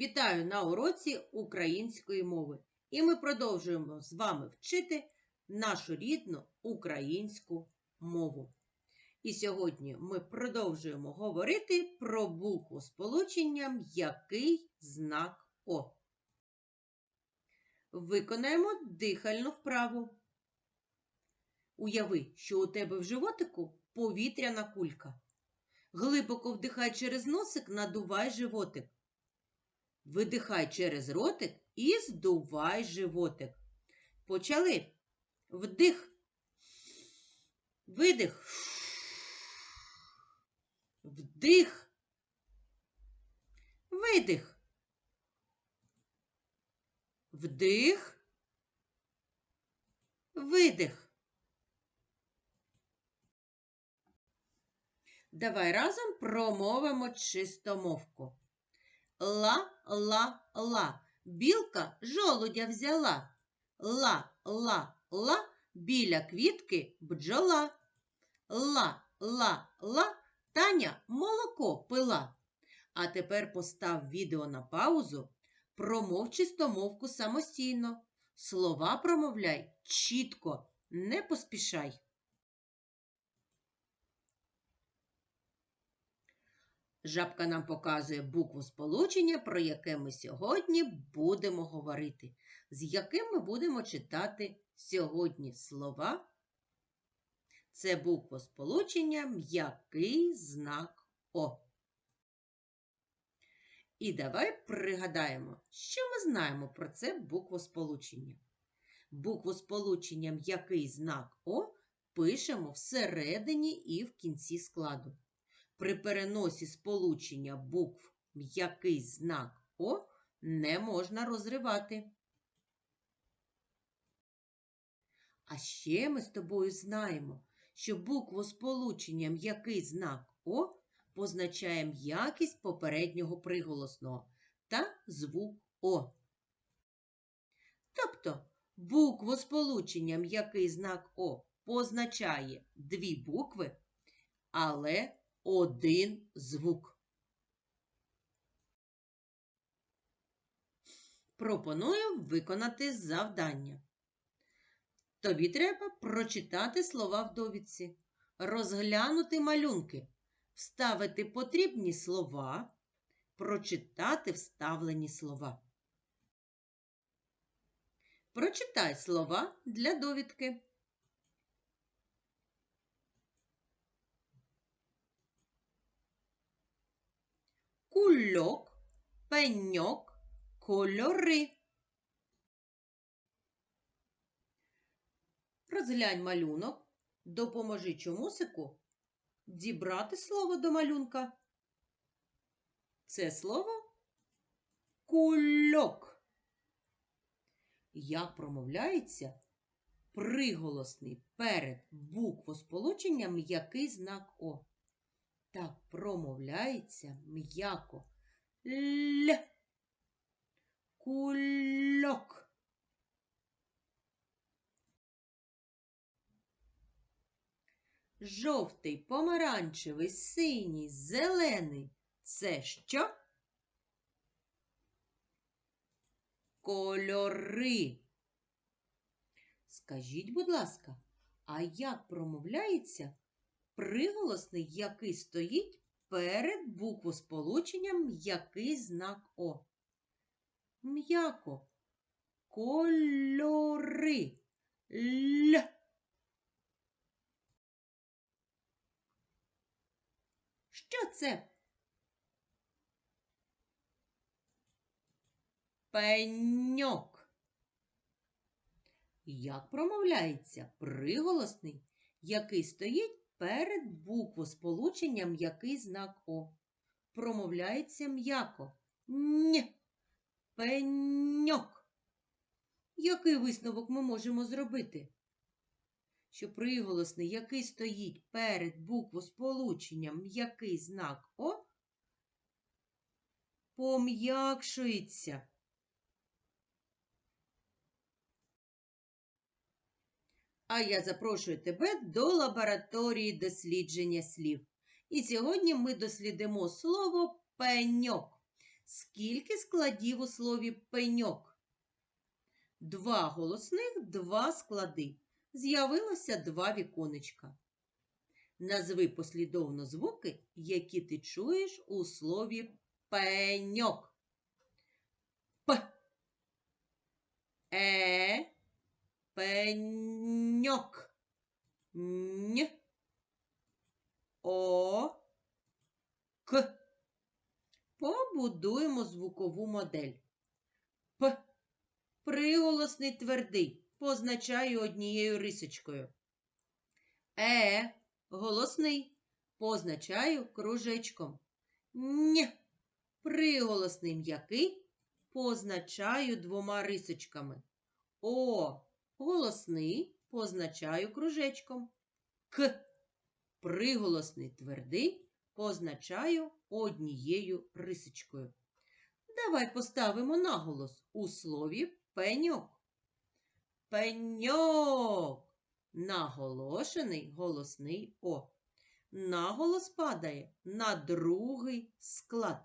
Вітаю на уроці української мови. І ми продовжуємо з вами вчити нашу рідну українську мову. І сьогодні ми продовжуємо говорити про букву сполучення м'який знак О. Виконаємо дихальну вправу. Уяви, що у тебе в животику повітряна кулька. Глибоко вдихай через носик, надувай животик. Видихай через ротик і здувай животик. Почали. Вдих. Видих. Вдих. Видих. Вдих. Видих. Давай разом промовимо чистомовку. Ла-ла-ла, білка жолудя взяла. Ла-ла-ла, біля квітки бджола. Ла-ла-ла, Таня молоко пила. А тепер постав відео на паузу, промов чистомовку самостійно. Слова промовляй чітко, не поспішай. Жабка нам показує букву сполучення, про яке ми сьогодні будемо говорити, з яким ми будемо читати сьогодні слова. Це буква сполучення м'який знак О. І давай пригадаємо, що ми знаємо про це буквосполучення. Буквосполучення м'який знак О пишемо всередині і в кінці складу. При переносі сполучення букв м'який знак О не можна розривати. А ще ми з тобою знаємо, що букву сполучення м'який знак О позначає м'якість попереднього приголосного та звук О. Тобто букву сполучення м'який знак О позначає дві букви, але один звук. Пропоную виконати завдання. Тобі треба прочитати слова в довідці, розглянути малюнки, вставити потрібні слова, прочитати вставлені слова. Прочитай слова для довідки. Кульок, пеньок, кольори. Розглянь малюнок, допоможи чомусику дібрати слово до малюнка. Це слово кульок. Як промовляється приголосний перед буквосполученням м'який знак О. Так промовляється м'яко. Л. Кульок. Жовтий, помаранчевий, синій, зелений. Це що? Кольори. Скажіть, будь ласка, а як промовляється приголосний, який стоїть перед буквосполученням який знак О. М'яко. Кольори. Л. Що це? Пеньок. Як промовляється приголосний, який стоїть перед буквосполученням який знак О. Промовляється м'яко. Нь. Пеньок. Який висновок ми можемо зробити? Що приголосний, який стоїть перед буквосполученням м'який знак О, пом'якшується. А я запрошую тебе до лабораторії дослідження слів. І сьогодні ми дослідимо слово пеньок. Скільки складів у слові пеньок? Два голосних, два склади. З'явилося два віконечка. Назви послідовно звуки, які ти чуєш у слові пеньок. П. Е. Пеньок. Н. О. К. Побудуємо звукову модель. П. Приголосний твердий. Позначаю однією рисочкою. Е. Голосний. Позначаю кружечком. Н. Приголосний м'який. Позначаю двома рисочками. О. Голосний. Позначаю кружечком. К. Приголосний твердий. Позначаю однією рисочкою. Давай поставимо наголос у слові пеньок. Пеньок. Наголошений голосний О. Наголос падає на другий склад.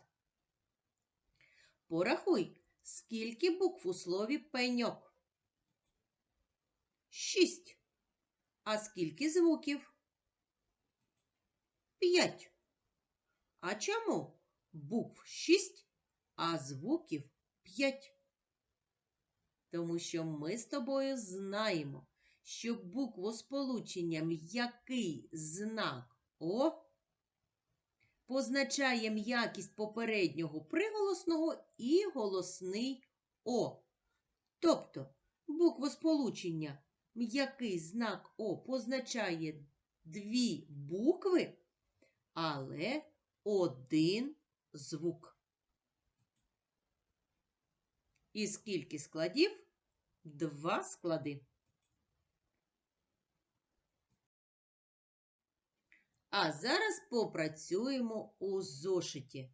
Порахуй, скільки букв у слові пеньок? Шість. А скільки звуків? П'ять. А чому букв шість, а звуків п'ять? Тому що ми з тобою знаємо, що буквосполучення м'який знак О позначає м'якість попереднього приголосного і голосний О. Тобто буквосполучення м'який знак О позначає дві букви, але один звук. І скільки складів? Два склади. А зараз попрацюємо у зошиті.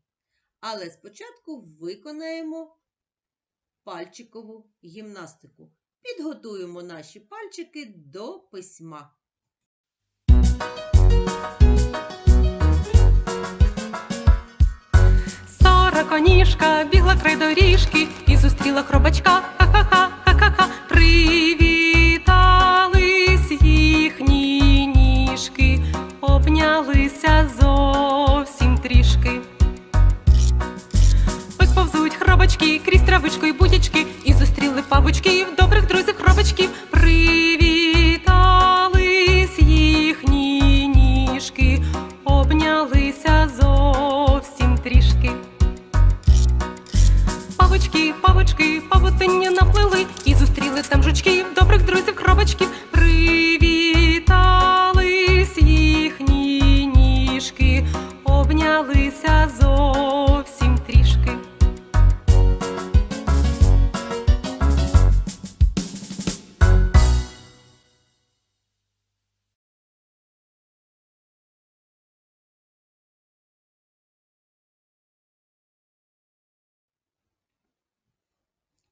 Але спочатку виконаємо пальчикову гімнастику. Підготуємо наші пальчики до письма. Сороконіжка бігла край доріжки і зустріла хробачка. Ха-ха-ха, ха-ха-ха. Привітались їхні ніжки, обнялися зовсім трішки. Хробачки крізь травичку і будячки, і зустріли павучків, добрих друзів хробачків. Привітались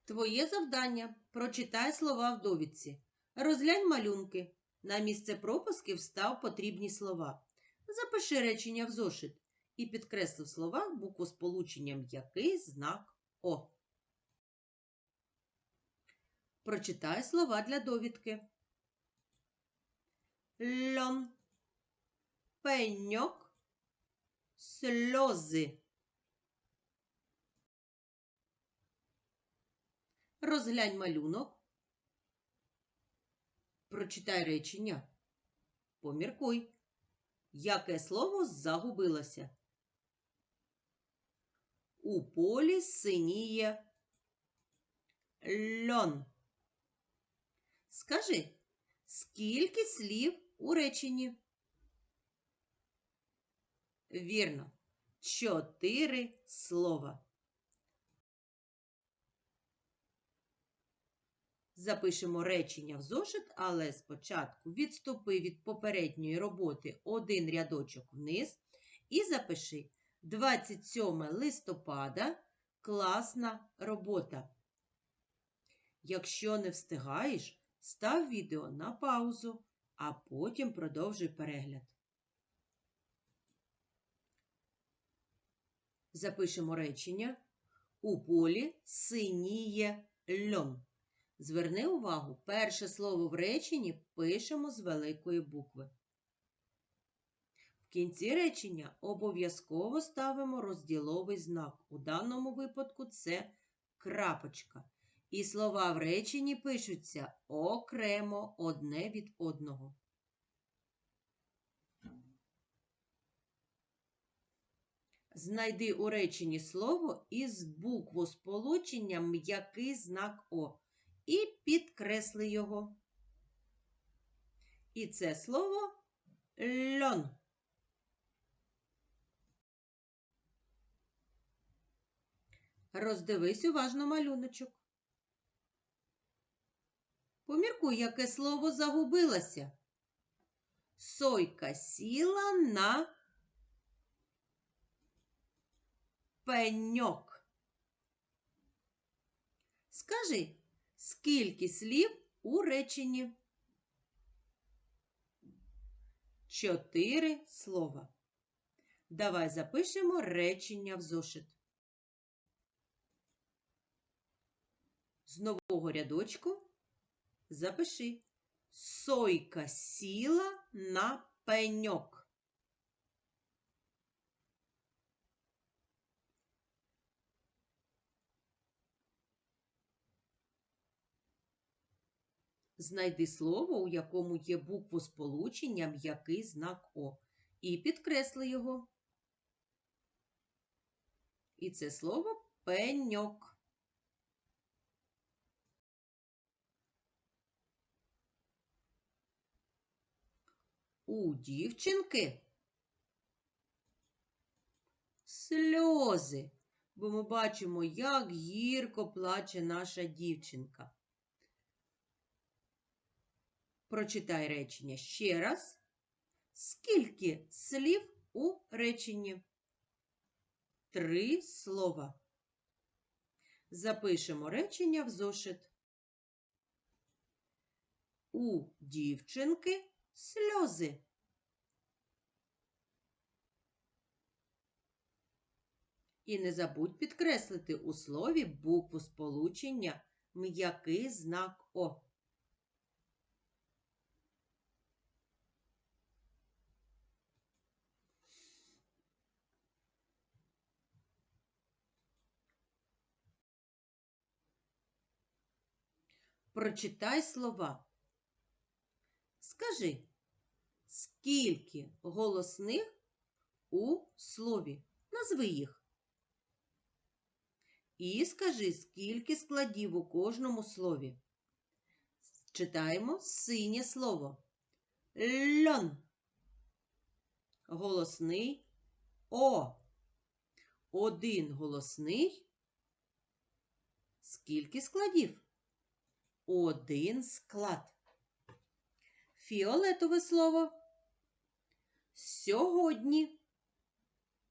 Твоє завдання прочитай слова в довідці. Розглянь малюнки. На місце пропусків встав потрібні слова. Запиши речення в зошит і підкресли в словах буквосполученням який знак О. Прочитай слова для довідки. Льон, пеньок, сльози. Розглянь малюнок. Прочитай речення. Поміркуй. Яке слово загубилося? У полі синіє льон. Скажи, скільки слів у реченні? Вірно. Чотири слова. Запишемо речення в зошит, але спочатку відступи від попередньої роботи один рядочок вниз і запиши 27 листопада класна робота. Якщо не встигаєш, став відео на паузу, а потім продовжуй перегляд. Запишемо речення. У полі синіє льон. Зверни увагу, перше слово в реченні пишемо з великої букви. В кінці речення обов'язково ставимо розділовий знак. У даному випадку це крапочка. І слова в реченні пишуться окремо одне від одного. Знайди у реченні слово із буквосполученням м'який знак О і підкресли його. І це слово льон. Роздивись уважно малюночок. Поміркуй, яке слово загубилося. Сойка сіла на пеньок. Скажи, скільки слів у реченні? Чотири слова. Давай запишемо речення в зошит. З нового рядочку запиши. Сойка сіла на пеньок. Знайди слово, у якому є буквосполучення м'який знак О, і підкресли його. І це слово пеньок. У дівчинки сльози, бо ми бачимо, як гірко плаче наша дівчинка. Прочитай речення ще раз. Скільки слів у реченні? Три слова. Запишемо речення в зошит. У дівчинки сльози. І не забудь підкреслити у слові букву сполучення м'який знак О. Прочитай слова. Скажи, скільки голосних у слові? Назви їх. І скажи, скільки складів у кожному слові. Читаємо синє слово. Льон. Голосний О. Один голосний. Скільки складів? Один склад. Фіолетове слово. Сьогодні.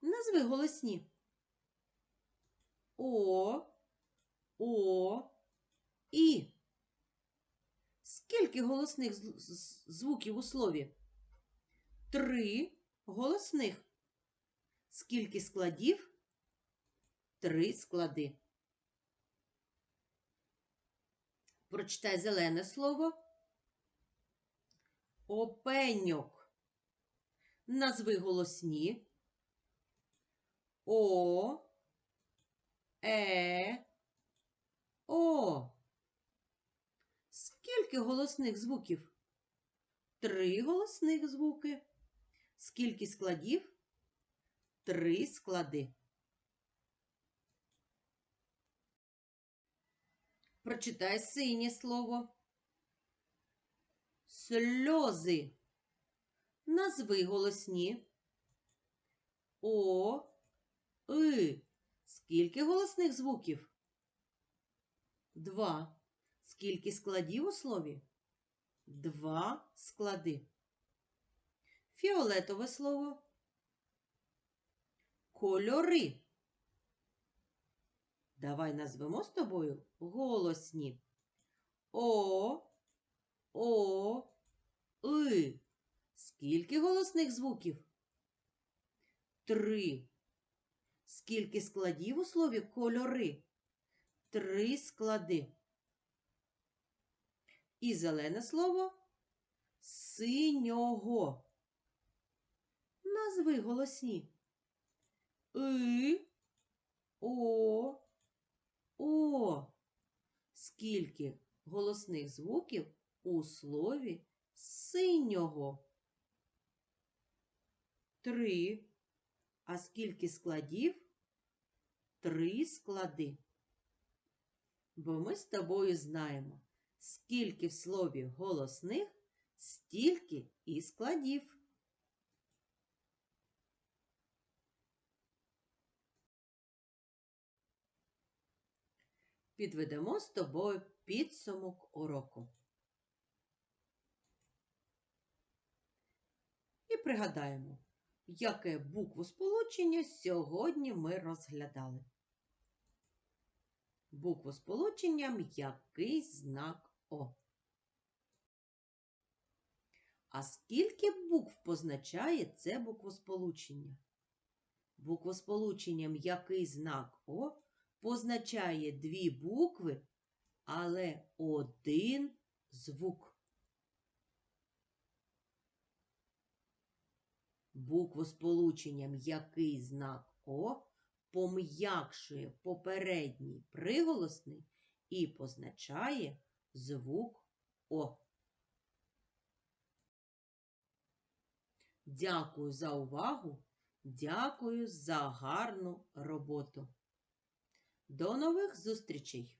Назви голосні. О, О, І. Скільки голосних звуків у слові? Три голосних. Скільки складів? Три склади. Прочитай зелене слово. Опеньок. Назви голосні. О, Е, О. Скільки голосних звуків? Три голосних звуки. Скільки складів? Три склади. Прочитай синє слово. Сльози. Назви голосні. О, И. Скільки голосних звуків? Два. Скільки складів у слові? Два склади. Фіолетове слово. Кольори. Давай назвемо з тобою голосні. О, О, И. Скільки голосних звуків? Три. Скільки складів у слові кольори? Три склади. І зелене слово синього. Назви голосні. И, О, О. Скільки голосних звуків у слові синього? Три. А скільки складів? Три склади. Бо ми з тобою знаємо, скільки в слові голосних, стільки і складів. Підведемо з тобою підсумок уроку. І пригадаємо, яке буквосполучення сьогодні ми розглядали. Буквосполученням який знак О. А скільки букв позначає це буквосполучення? Буквосполученням який знак О позначає дві букви, але один звук. Буквосполученням який знак О пом'якшує попередній приголосний і позначає звук О. Дякую за увагу. Дякую за гарну роботу. До нових зустрічей!